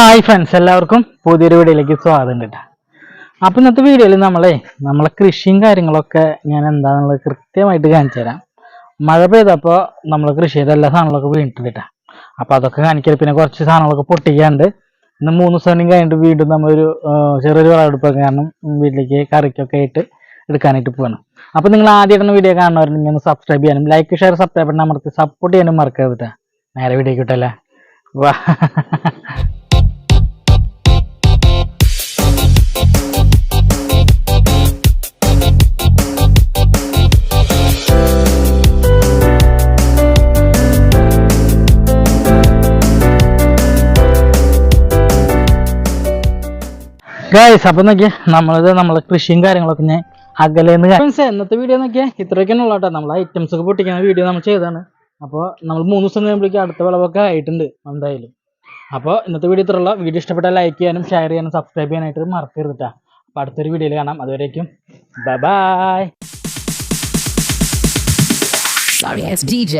Hi friends എല്ലാവർക്കും പുതിയൊരു വീഡിയോയിലേക്ക് സ്വാഗതം കേട്ടോ. അപ്പം ഇന്നത്തെ വീഡിയോയിൽ നമ്മളെ നമ്മളെ കൃഷിയും കാര്യങ്ങളൊക്കെ ഞാൻ എന്താണെന്നുള്ളത് കൃത്യമായിട്ട് കാണിച്ചു തരാം. മഴ പെയ്തപ്പോൾ നമ്മൾ കൃഷി ചെയ്ത എല്ലാ സാധനങ്ങളൊക്കെ വീണിട്ടുണ്ട് കേട്ടോ. അപ്പൊ അതൊക്കെ കാണിക്കൽ പിന്നെ കുറച്ച് സാധനങ്ങളൊക്കെ പൊട്ടിക്കാണ്ട് ഇന്ന് മൂന്ന് ദിവസം കഴിഞ്ഞിട്ട് വീണ്ടും നമ്മളൊരു ചെറിയൊരു വിളവെടുപ്പൊക്കെ കാരണം വീട്ടിലേക്ക് കറിക്കൊക്കെ ആയിട്ട് എടുക്കാനായിട്ട് പോകണം അപ്പൊ നിങ്ങൾ ആദ്യമായിട്ടാണ് വീഡിയോ കാണുന്നവരുണ്ടെങ്കിൽ ഒന്ന് സബ്സ്ക്രൈബ് ചെയ്യാനും ലൈക്ക് ഷെയർ സബ്സ്ക്രൈബ് ചെയ്യാൻ നമ്മൾക്ക് സപ്പോർട്ട് ചെയ്യാനും മറക്കരുത്. നേരെ വീഡിയോ കിട്ടല്ലേ വാ. ഗൈസ് അപ്പൊ നോക്കിയേ നമ്മളിത് നമ്മളെ കൃഷിയും കാര്യങ്ങളൊക്കെ ഞാൻ അകലേന്ന് ഫ്രണ്ട്സ് ഇന്നത്തെ വീഡിയോ നോക്കിയാൽ ഇത്രയൊക്കെയാണ് ഉള്ളൂ കേട്ടോ. നമ്മൾ ഐറ്റംസ് ഒക്കെ പൊട്ടിക്കുന്ന വീഡിയോ നമ്മൾ ചെയ്തതാണ്. അപ്പോൾ നമ്മൾ മൂന്ന് ദിവസം കഴിയുമ്പോഴേക്കും അടുത്ത വിളവൊക്കെ ആയിട്ടുണ്ട് എന്തായാലും. അപ്പോൾ ഇന്നത്തെ വീഡിയോ ഇത്രയുള്ള. വീഡിയോ ഇഷ്ടപ്പെട്ടാൽ ലൈക്ക് ചെയ്യാനും ഷെയർ ചെയ്യാനും സബ്സ്ക്രൈബ് ചെയ്യാനായിട്ട് മറക്കരുത് അപ്പം അപ്പോൾ അടുത്തൊരു വീഡിയോയിൽ കാണാം. അതുവരേക്കും bye bye Sorry, it's DJ.